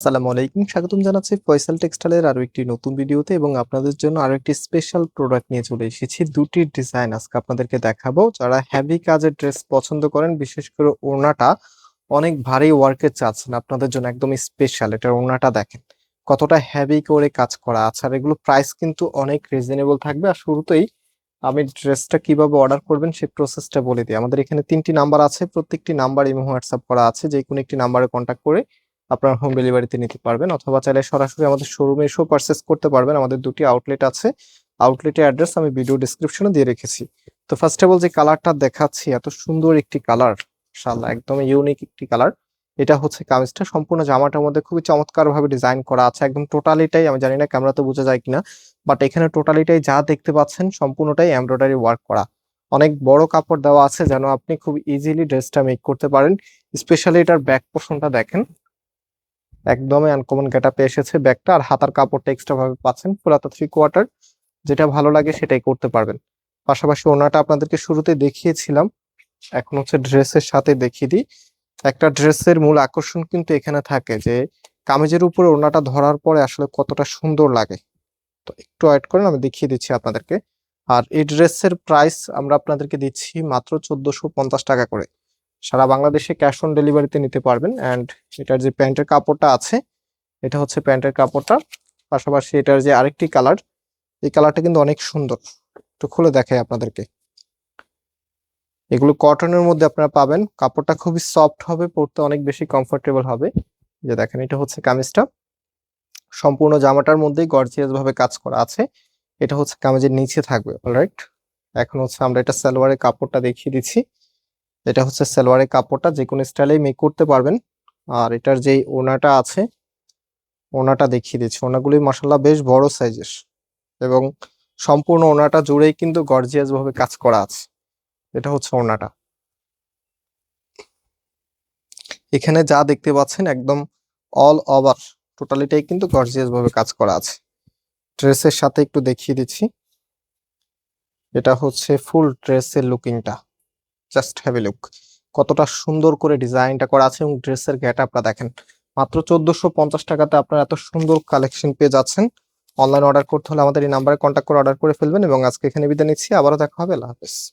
আসসালামু আলাইকুম, স্বাগতম জানাচ্ছি ফয়সাল টেক্সটাইলের আরও একটি নতুন ভিডিওতে এবং আপনাদের জন্য আরও একটি স্পেশাল প্রোডাক্ট নিয়ে চলে এসেছি। দুটি ডিজাইন আজকে আপনাদেরকে দেখাবো। যারা হেভি কাজের ড্রেস পছন্দ করেন, বিশেষ করে ওড়নাটা, অনেক ভারী ওয়ার্কের চাচ্ছেন আপনাদের জন্য একদম স্পেশাল এটার ওড়নাটা দেখেন, কতটা হেভি করে কাজ করা আছে আর এগুলো প্রাইস কিন্তু অনেক রিজনেবল থাকবে। আর শুরুতেই আমি ড্রেসটা কীভাবে অর্ডার করবেন সেই প্রসেসটা বলে দিই। আমাদের এখানে তিনটি নাম্বার আছে, প্রত্যেকটি নাম্বার ইমো হোয়াটসঅ্যাপ করা আছে যে কোনো একটি নাম্বারে কন্ট্যাক্ট করে আপনার হোম ডেলিভারিতে নিতে পারবেন অথবা চাইলে সরাসরি আমাদের শোরুমে এসেও পারচেস করতে পারবেন। আমাদের দুটি আউটলেট আছে। আউটলেটের অ্যাড্রেস আমি ভিডিও ডিসক্রিপশনে দিয়ে রেখেছি। তো ফার্স্ট অফ অল যে কালারটা দেখাচ্ছি, এত সুন্দর একটি কালার শাল্লাহ একদম ইউনিক একটি কালার এটা হচ্ছে কামিজটা। সম্পূর্ণ জামাটার মধ্যে খুবই চমৎকার ভাবে ডিজাইন করা আছে। একদম টোটালিটাই আমি জানি না ক্যামেরাতে বোঝা যায় কিনা বাট এখানে টোটালিটাই যা দেখতে পাচ্ছেন সম্পূর্ণটাই এমব্রয়ডারি ওয়ার্ক করা। অনেক বড় কাপড় দেওয়া আছে যেন আপনি খুব ইজিলি ড্রেসটা মেক করতে পারেন। স্পেশালি এটার ব্যাক পোর্শনটা দেখেন। একদমই আনকমন গেটআপে এসেছে ব্যাগটা আর হাতার কাপড়টা এক্সট্রা ভাবে পাচ্ছেন পুরাতা থ্রি কোয়ার্টার যেটা ভালো লাগে সেটাই করতে পারবেন। পাশাপাশি ওনাটা আপনাদেরকে শুরুতে দেখিয়েছিলাম, এখন হচ্ছে ড্রেসের সাথে দেখিয়ে দিই। একটা ড্রেসের মূল আকর্ষণ কিন্তু এখানে থাকে যে, কামিজের উপরে ওনাটা ধরার পরে আসলে কতটা সুন্দর লাগে। তো একটু ওয়েট করেন, আমি দেখিয়ে দিচ্ছি আপনাদেরকে। আর এই ড্রেসের প্রাইস আমরা আপনাদেরকে দিচ্ছি মাত্র চোদ্দশো টাকা করে। সারা বাংলাদেশে ক্যাশ অন ডেলিভারিতে নিতে পারবেন অ্যান্ড এটার যে প্যান্টের কাপড়টা আছে, এটা হচ্ছে প্যান্টের কাপড়টা। পাশাপাশি এটার যে আরেকটি কালার এই কালারটা কিন্তু অনেক সুন্দর। একটু খুলে দেখাই আপনাদেরকে। এগুলো কটনের মধ্যে আপনারা পাবেন। কাপড়টা খুবই সফট হবে, পরতে অনেক বেশি কমফোর্টেবল হবে। যে দেখেন, এটা হচ্ছে কামিজটা। সম্পূর্ণ জামাটার মধ্যেই গর্জিয়াস ভাবে কাজ করা আছে। এটা হচ্ছে কামিজের নিচে থাকবে অলরাইট এখন হচ্ছে আমরা এটা সালোয়ারের কাপড়টা দেখিয়ে দিচ্ছি। এটা হচ্ছে সালোয়ারের কাপড়টা, যে কোনো স্টাইলেই মেক করতে পারবেন। আর এটার যেই ওনাটা আছে, ওনাটা দেখিয়ে দিচ্ছি। ওনাগুলি মশাল্লা বেশ বড় সাইজের এবং সম্পূর্ণ ওনাটা জুড়েই কিন্তু গর্জিয়াস ভাবে কাজ করা আছে। এটা হচ্ছে ওনাটা। এখানে যা দেখতে পাচ্ছেন একদম অল ওভার টোটালিটাই কিন্তু গর্জিয়াস ভাবে কাজ করা আছে। ড্রেসের সাথে একটু দেখিয়ে দিচ্ছি। এটা হচ্ছে ফুল ড্রেসের লুকিংটা জাস্ট হ্যাভ এ লুক কতটা সুন্দর করে ডিজাইনটা করা আছে এবং ড্রেসের গেট আপটা দেখেন। মাত্র চোদ্দশো পঞ্চাশ টাকাতে আপনারা এত সুন্দর কালেকশন পেয়ে যাচ্ছেন। অনলাইন অর্ডার করতে হলে আমাদের এই নাম্বারে কন্ট্যাক্ট করে অর্ডার করে ফেলবেন এবং আজকে এখানে বিদায় নিচ্ছি। আবারও দেখা হবে। আল্লাহ হাফেজ।